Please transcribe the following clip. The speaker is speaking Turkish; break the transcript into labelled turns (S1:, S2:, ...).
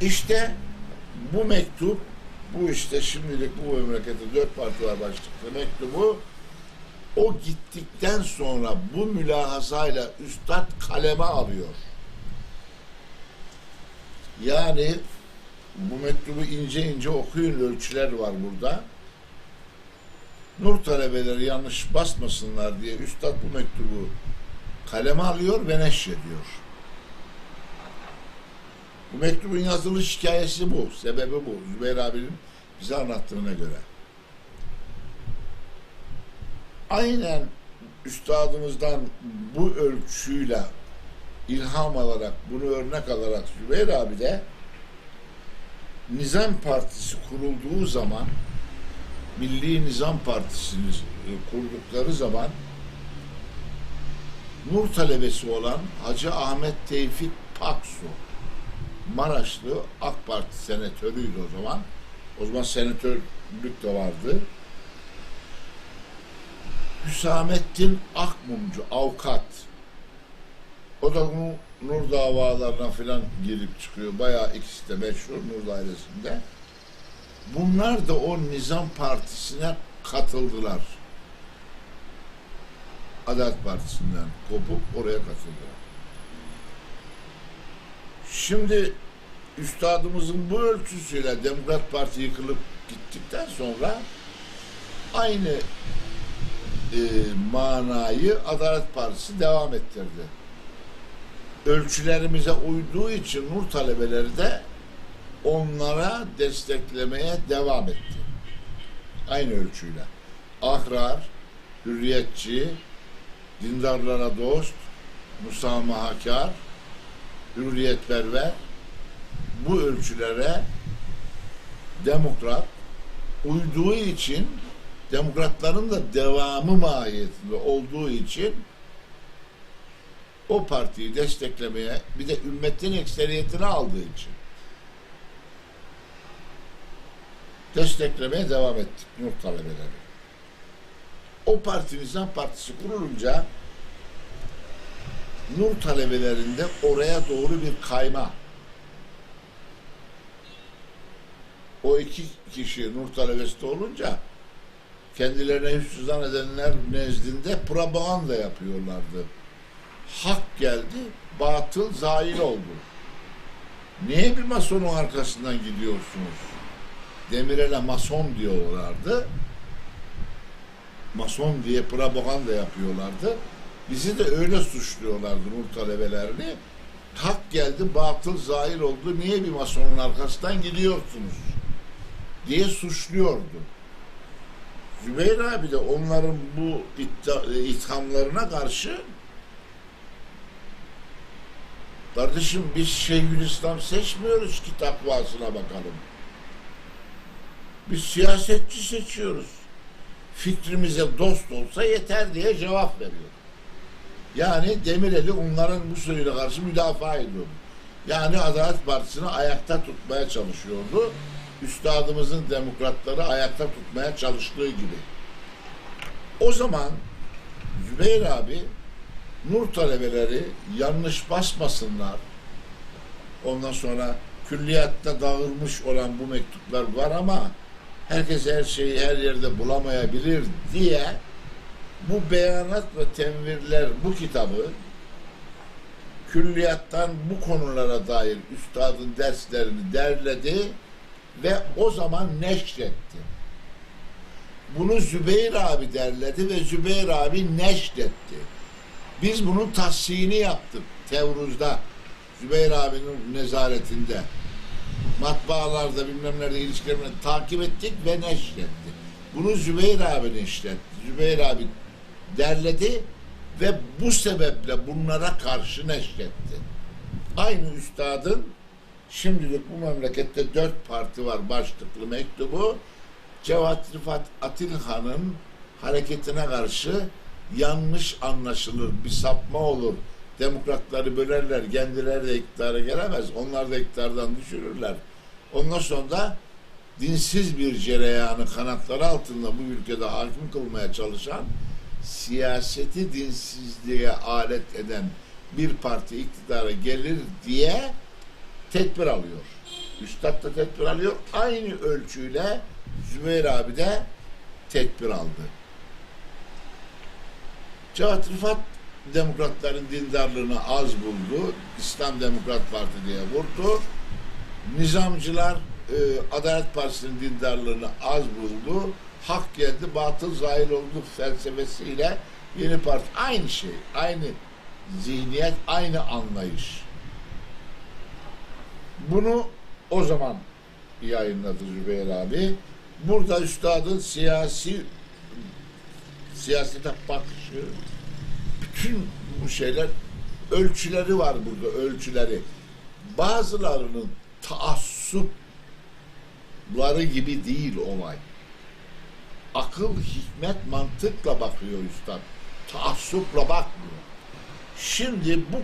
S1: İşte bu mektup, bu işte şimdilik bu memlekette dört parti var başlıklı mektubu, o gittikten sonra bu mülahazayla üstad kaleme alıyor. Yani bu mektubu ince ince okuyun ölçüler var burada. Nur talebeleri yanlış basmasınlar diye üstad bu mektubu kaleme alıyor ve neşrediyor. Bu mektubun yazılış hikayesi bu. Sebebi bu. Zübeyir abinin bize anlattığına göre. Aynen üstadımızdan bu ölçüyle ilham alarak, bunu örnek alarak Zübeyir abi de Nizam Partisi kurulduğu zaman Milli Nizam Partisi'ni e, kurdukları zaman Nur talebesi olan Hacı Ahmet Tevfik Paksu Maraşlı AK Parti senatörüydü o zaman. O zaman senatörlük de vardı. Hüsamettin Akmumcu avukat. O da bu Nur davalarına filan girip çıkıyor. Bayağı ikisi de meşhur Nur dairesinde. Bunlar da o Nizam Partisi'ne katıldılar. Adalet Partisi'nden kopup oraya katıldılar. Şimdi üstadımızın bu ölçüsüyle Demokrat Parti yıkılıp gittikten sonra aynı e, manayı Adalet Partisi devam ettirdi. Ölçülerimize uyduğu için Nur talebeleri de onlara desteklemeye devam etti. Aynı ölçüyle. Ahrar, hürriyetçi, dindarlara dost, musamahakar, hürriyetperver bu ölçülere demokrat uyduğu için demokratların da devamı mahiyetinde olduğu için o partiyi desteklemeye bir de ümmetin ekseriyetini aldığı için desteklemeye devam ettik Nur talebeleri. O parti Nizam Partisi kurulunca Nur talebelerinde oraya doğru bir kayma. O iki kişi Nur talebesi de olunca kendilerine hüsnüzan edenler nezdinde propaganda yapıyorlardı. Hak geldi, batıl zail oldu. Niye bir masonun arkasından gidiyorsunuz? Demirel'e mason diyorlardı. Mason diye propaganda yapıyorlardı. Bizi de öyle suçluyorlardı Nur talebelerini. Hak geldi, batıl zahir oldu. Niye bir masonun arkasından gidiyorsunuz? diye suçluyordu. Zübeyir abi de onların bu e, ithamlarına karşı kardeşim biz Şeyhülislam seçmiyoruz ki takvasına bakalım. Biz siyasetçi seçiyoruz. Fikrimize dost olsa yeter diye cevap veriyor. Yani Demireli onların bu sözüyle karşı müdafaa ediyordu. Yani Adalet Partisi'ni ayakta tutmaya çalışıyordu. Üstadımızın demokratları ayakta tutmaya çalıştığı gibi. O zaman Zübeyir abi Nur talebeleri yanlış basmasınlar. Ondan sonra külliyatta dağılmış olan bu mektuplar var ama herkes her şeyi her yerde bulamayabilir diye bu beyanat ve tenvirler bu kitabı külliyattan bu konulara dair üstadın derslerini derledi ve o zaman neşretti. Bunu Zübeyir abi derledi ve Zübeyir abi neşretti. Biz bunun tahsini yaptık Tevruz'da. Zübeyir abinin nezaretinde. Matbaalarda bilmem nerede ilişkilerini takip ettik ve neşretti. Bunu Zübeyir abi neşretti. Zübeyir abi derledi ve bu sebeple bunlara karşı neşretti. Aynı üstadın şimdilik bu memlekette dört parti var başlıklı mektubu Cevat Rıfat Atilhan'ın hareketine karşı yanlış anlaşılır, bir sapma olur. Demokratları bölerler, kendileri de iktidara gelemez. Onlar da iktidardan düşürürler. Ondan sonra da dinsiz bir cereyanı kanatları altında bu ülkede hakim kılmaya çalışan siyaseti dinsizliğe alet eden bir parti iktidara gelir diye tedbir alıyor. Üstad da tedbir alıyor. Aynı ölçüyle Zübeyir abi de tedbir aldı. Cevat Rıfat demokratların dindarlığını az buldu. İslam Demokrat Parti diye vurdu. Nizamcılar e, Adalet Partisi'nin dindarlığını az buldu. Hak geldi, batıl zahil oldu felsefesiyle yeni parti. Aynı şey, aynı zihniyet, aynı anlayış. Bunu o zaman yayınladı Zübeyir abi. Burada üstadın siyasi siyasete bakışı, bütün bu şeyler ölçüleri var burada, ölçüleri. Bazılarının taassupları gibi değil olay. Akıl, hikmet, mantıkla bakıyor üstad. Taassupla bakmıyor. Şimdi bu